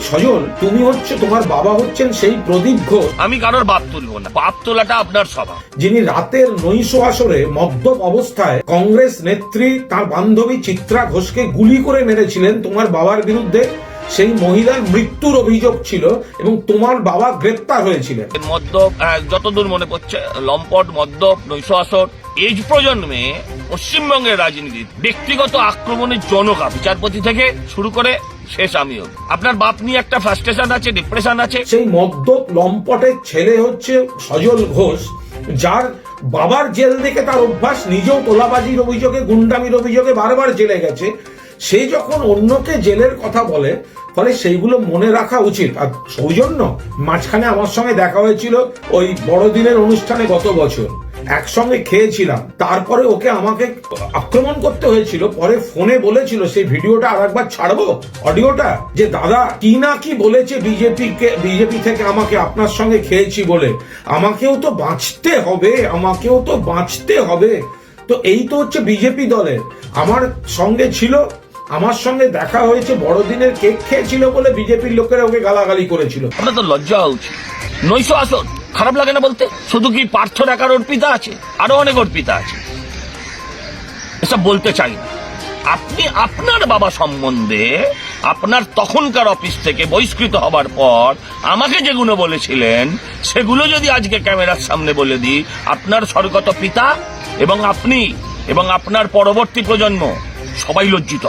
সজল তুমি হচ্ছে তোমার বাবা হচ্ছেন সেই প্রদীপ ঘোষ। আমি কারোর বাপ তুলবো না। বাপ তোলাটা আপনার স্বভাব। যিনি রাতের নৈশ আসরে মদ্যপ অবস্থায় কংগ্রেস নেত্রী তার বান্ধবী চিত্রা ঘোষকে গুলি করে মেরেছিলেন তোমার বাবার বিরুদ্ধে সেই মহিলার মৃত্যুর অভিযোগ ছিল এবং তোমার বাবা গ্রেপ্তার হয়েছিলেন। মদ্যপ হ্যাঁ, যতদূর মনে পড়ছে লম্পট মদ্যপ নৈশ আসর এজ প্রজন্মে পশ্চিমবঙ্গের রাজনীতি ব্যক্তিগত আক্রমণের জনক বিচারপতি থেকে শুরু করে শেষ আমিও। আপনার বাপ নিয়ে একটা ফ্রাস্ট্রেশন আছে ডিপ্রেশন আছে। সেই মদ্যপ লম্পটের ছেলে হচ্ছে সজল ঘোষ, যার বাবার জেল দেখে তার অভ্যাস নিজেও তোলাবাজির অভিযোগে, গুন্ডামির অভিযোগে বারবার জেলে গেছে। সে যখন অন্যকে জেলের কথা বলে, ফলে সেইগুলো মনে রাখা উচিত। আর সৌজন্য, মাঝখানে আমার সঙ্গে দেখা হয়েছিল ওই বড়দিনের অনুষ্ঠানে গত বছর। একসঙ্গে খেয়েছিলাম। তারপরে ওকে আমাকে আক্রমণ করতে হয়েছিল, পরে ফোনে বলেছিল, সেই ভিডিওটা আর একবার ছাড়বো? অডিওটা? যে দাদা, কি না কি বলেছে বিজেপি কে বিজেপি থেকে আমাকে, আপনার সঙ্গে খেয়েছি বলে। আমাকেও তো বাঁচতে হবে, আমাকেও তো বাঁচতে হবে। তো এই তো হচ্ছে বিজেপি দলের। আমার সঙ্গে ছিল আমার সঙ্গে দেখা হয়েছে, বড়দিনের কেক খেয়েছিল বলে বিজেপির লোকেরা ওকে গালাগালি করেছিল। আপনার তো লজ্জা উচিত নৈশ আসর খারাপ লাগে না বলতে? শুধু কি পার্থ একার অর্পিতা আছে? আরও অনেক অর্পিতা আছে। এসব বলতে চাই না। আপনি আপনার বাবা সম্বন্ধে আপনার তখনকার অফিস থেকে বহিষ্কৃত হবার পর আমাকে যেগুলো বলেছিলেন, সেগুলো যদি আজকে ক্যামেরার সামনে বলে দিই, আপনার স্বর্গত পিতা এবং আপনি এবং আপনার পরবর্তী প্রজন্ম সবাই লজ্জিত।